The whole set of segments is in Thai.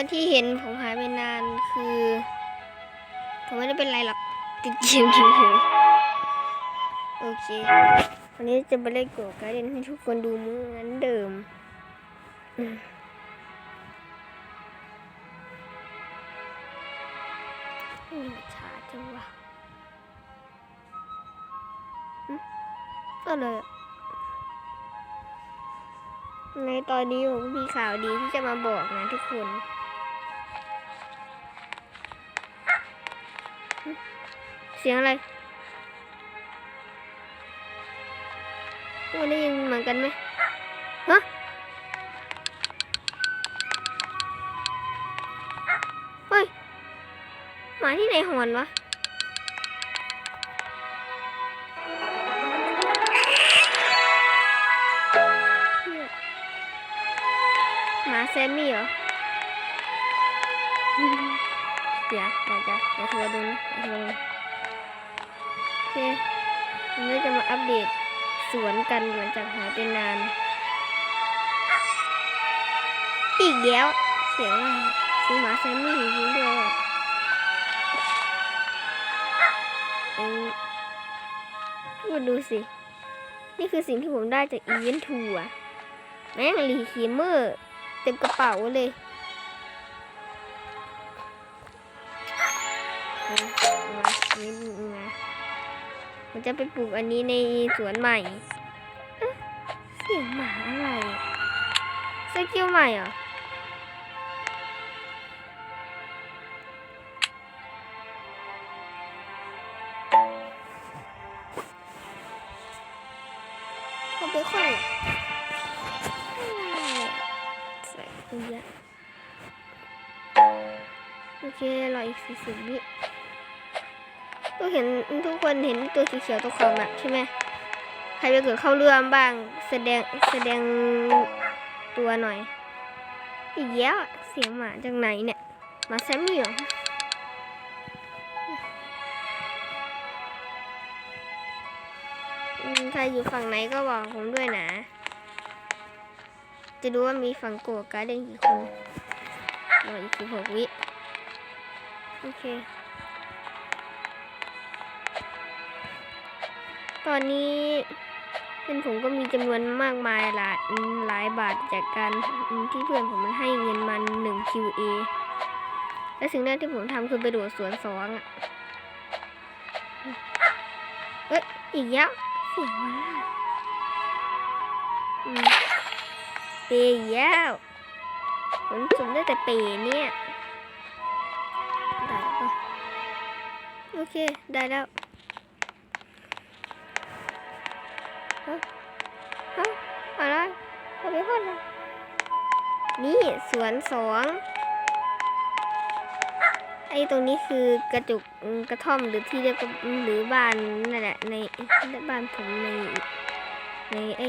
คนที่เห็นผมหายไปนานคือ ผมไม่ได้เป็นไรหรอกติดเกมเฉยๆโอเค วันนี้จะไปเล่นโกะการ์เดนให้ทุกคนดูเหมือนเดิมอืมนี่ช้าจังวะอืมอะไรในตอนนี้ผมมีข่าวดีที่จะมาบอกนะทุกคน เสียงอะไรวันได้ยินเหมือนกันไหมฮะเฮ้ยหมาที่ไหนหอนวะหมาแซมมี่เหรอเดี๋ยวเดี๋ยวจะเดี๋ยวโทรดูนะเดี๋ยวโทรดูโอ เควันนี้จะมาอัปเดตสวนกันหลังจากหายไปนาน อีกแล้ว เสียงอะไรเสียงหมาแซมมี่จริงด้วยเออพูดดูสิ นี่คือสิ่งที่ผมได้จากอีเวนต์ทัวร์แม่งรีคีเมอร์เต็มกระเป๋าเลยมาอันนี้มา มันจะไปปลูกอันนี้ในสวนใหม่ เสียงหมาอะไรสกิลใหม่เหรอเขาไปค่อยใส่ตรงนี้โอเครออีกสี่สิบวิ ก็เห็นทุกคนเห็นตัวสีเขียวตัวขอบอะใช่ไหมใครไปเกิดเข้าเรือบ้าง แสดงแสดงตัวหน่อย อีกแล้วเสียงหมาจากไหนเนี่ยมาแซมมี่เหรอใครอยู่ฝั่งไหนก็บอกผมด้วยนะ จะดูว่ามีฝั่งโกการเดนกี่คนรออีกสิบหกวิ โอเค ตอนนี้เพื่อนผมก็มีจำนวนมากมายหลายหลายบาทจากการที่เพื่อนผมมันให้เงินมันหนึ่ง QA และสิ่งแรกที่ผมทำคือไปโดดสวนสองอะเอ้ยอีกแล้วเสียงว่าเปย์อีแล้วผมสุ่มได้แต่เปย์เนี่ยได้ปะโอเค ได้แล้ว ฮะฮะอะไรเอาไปพ่นเลยนี่สวนสองไอ้ตรงนี้คือกระจุกกระท่อมหรือที่เรียกว่าหรือบ้านนั่นแหละในบ้านผมในในไอ้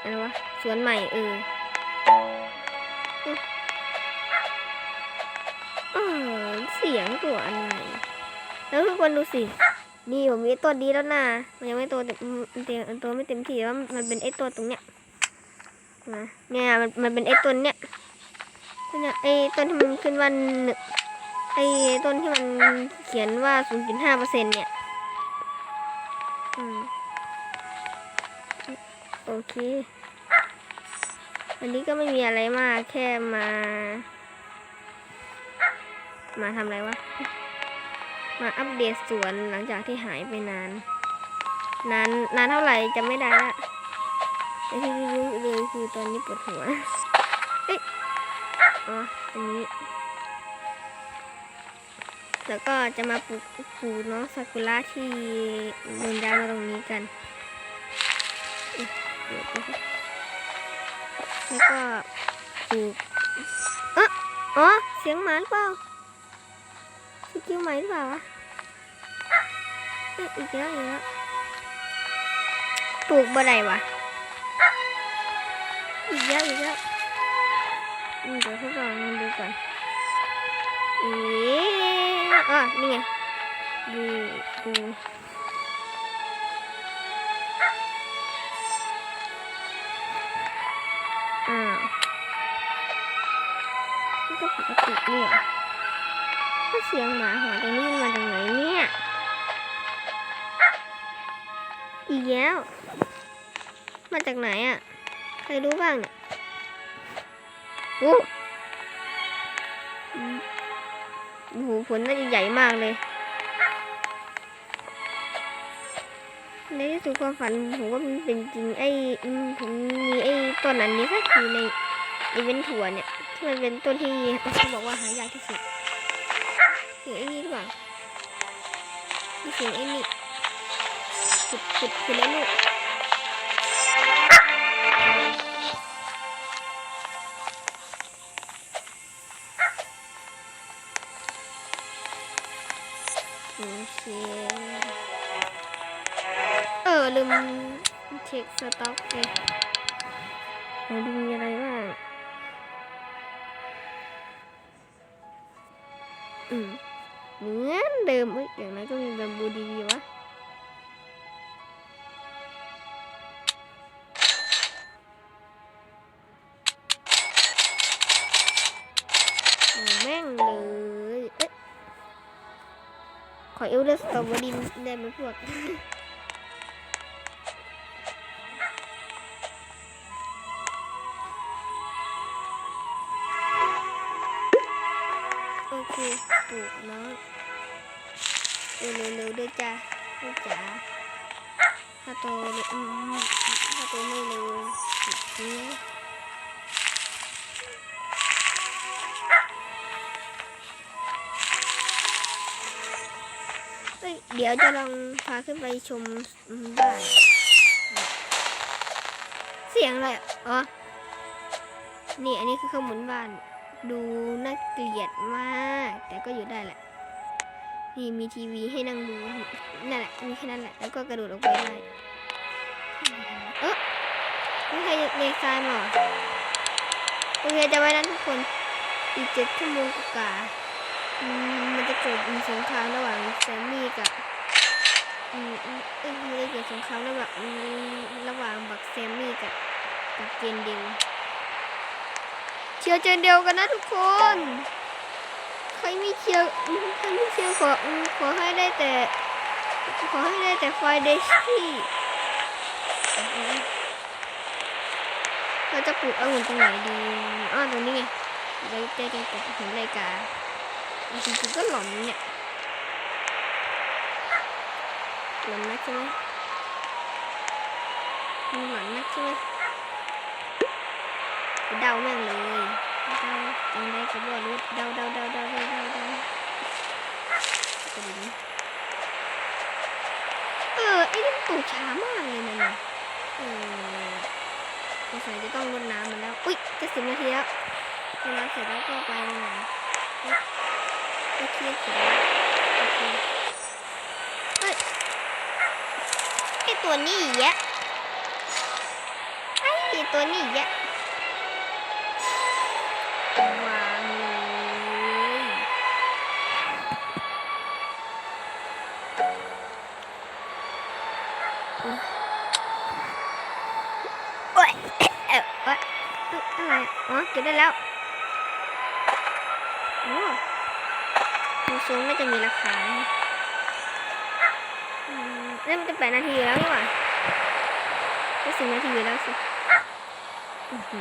อะไรวะสวนใหม่เออเออเสียงตัวอะไรแล้วทุกคนดูสิ นี่ผมมีตัวดีแล้วนะมันยังไม่ตแต่อืมเต็มตัวไม่เต็มที่ว่ามันเป็นไอ้ตัวตรงเนี้ยนะเนี่ยมันมันเป็นไอ้ต้นเนี้ยเนี่ยไอ้ต้นที่มันขึ้นว่าหนึ่งไอ้ต้นที่มันเขียนว่า 0.5เปอร์เซ็นต์เนี่ยโอเค วันนี้ก็ไม่มีอะไรมาก แค่มา มาทำอะไรวะ มาอัปเดตสวนหลังจากที่หายไปนาน นานนานเท่าไหร่จะไม่ได้ละไอที่รู้เลยคือตอนนี้ปวดหัวเอ๊ะอ๋ออันนี้ แล้วก็จะมาปลูกปลูกน้องซากุระที่โดนยายมาตรงนี้กันแล้วก็ปลูกอ๋อเสียงหมาหรือเปล่าสกิลใหม่หรือเปล่าวะ อีกแล้วอีกแล้วปลูกบ่ได้วะอีกแล้วอีกแล้วเดี๋ยวทดลองมันดูก่อนเอ๊ะอ๋อนี่ไงดูดูอ้าวมันก็ปกติเนี่เหรอถ้าเสียงหมาหอนตรงนี้ แล้ว มาจากไหนอะ ใครรู้บ้างเนี่ยโอ้โอ้โหผลน่าจะใหญ่มากเลย ในที่สุดความฝันผมว่ามันเป็นจริงไอ้ผมมีไอ้ต้นอันนี้สักทีในอีเวนต์ถั่วเนี่ยที่มันเป็นต้นที่เขาบอกว่าหายากที่สุดเสียงไอ้นี่หรือเปล่าเสียงไอ้นี่ ขุดขุดขุดแล้วลูกโอเคเออ ลืมเช็คสต็อกเลยดูมีอะไรบ้างอืมเหมือนเดิมเอ้ยอย่างไรก็มีแบบบูดีวะ ขอเอลเลอร์สตรอเบอรี่ได้ไหมพวกโอเคปลูกน้องเร็วๆด้วยจ้าลูกจ๋าถ้าโตเร็วอืมถ้าโตไม่เร็วนี้ เดี๋ยวจะลองพาขึ้นไปชมบ้านเสียงอะไรอ๋อ นี่อันนี้คือข้างบนบ้าน ดูน่าเกลียดมาก แต่ก็อยู่ได้แหละ นี่มีทีวีให้นั่งดูนั่นแหละมีแค่นั้นแหละ แล้วก็กระโดดออกไปได้เอ๊ะไม่ใครเด็กทรายมาเหรอโอเคจะไว้นั้นทุกคน อีกเจ็ดชั่วโมงกว่า มันจะเกิดสงครามระหว่างแซมมี่กับอืมอืมเอ้ยมันจะเกิดสงครามระหว่างระหว่างบักแซมมี่กับกับเจนเดลเชียร์เจนเดียวกันนะทุกคน ใครไม่เชียร์ใครไม่เชียร์ขอขอให้ได้แต่ขอให้ได้แต่ไฟเดชี่เราจะปลูกองุ่นตรงไหนดี อ้อตรงนี้ไงไว้ใกล้ๆกับหินไรกา จริงๆก็หล่อมเนี่ยหล่อมนักใช่ไหมมันหล่อมนักใช่ไหมเดาแม่งเลยเดาจังได้ก็บ่รู้เดาเดาเดาเดาเดาเดาเดากระดิ่งเออ ไอ้นี่มันปลูกช้ามากเลยนะเนี่ยเออสงสัยจะต้องรดน้ำมันแล้ว อุ้ยจะสิบนาทีแล้วรดน้ำเสร็จแล้วก็ไปหน่อยก็เครีย ดเสร็จแล้วโอเคเฮ้ยไอตัวนี้อีกแยะไอตัวนี้อีกแยะ จะมีราคาอืมนี่มันจะแปดนาทีแล้วนี่หว่าจะสิบนาทีแล้วสิอือหื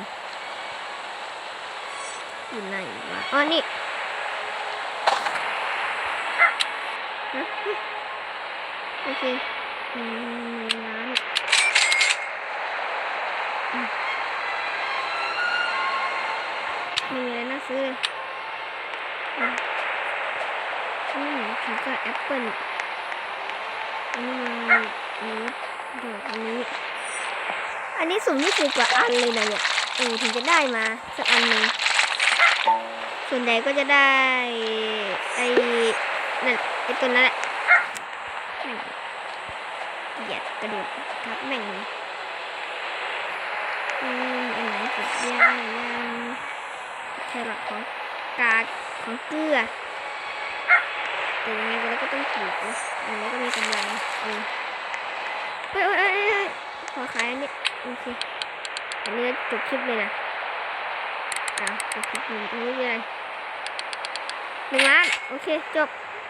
อยู่ไหนวะอ๋อนี่ฮะโอเคอืมร้านอืมไม่มีอะไรน่าซื้อเลยอืมอืมถึงกับ แอปเปิลอันนี้มันนี้ดอกอันนี้ อันนี้สูงที่สุดกว่าอันเลยนะเนี่ยเออถึงจะได้มาสักอันหนึ่งส่วนใหญ่ก็จะได้ไอ้นั่นไอ้ตัวนั้นแหละเหยียดกระโดดทับแม่งอืมอันไหนสุดยางยางแครอทของกาของเกลือ ต่ยังไงก็แล้วก็ต้องปลูกนะอันนี้ก็มีกำลังเออเฮ้ยเฮ้ยเฮ้ยเฮ้ยขอขายอันนี้โอเคอันนี้จบคลิปเลยนะอะจบคลิปหนึ่งไม่มีอะไรหนึ่งล้านโอเคจบ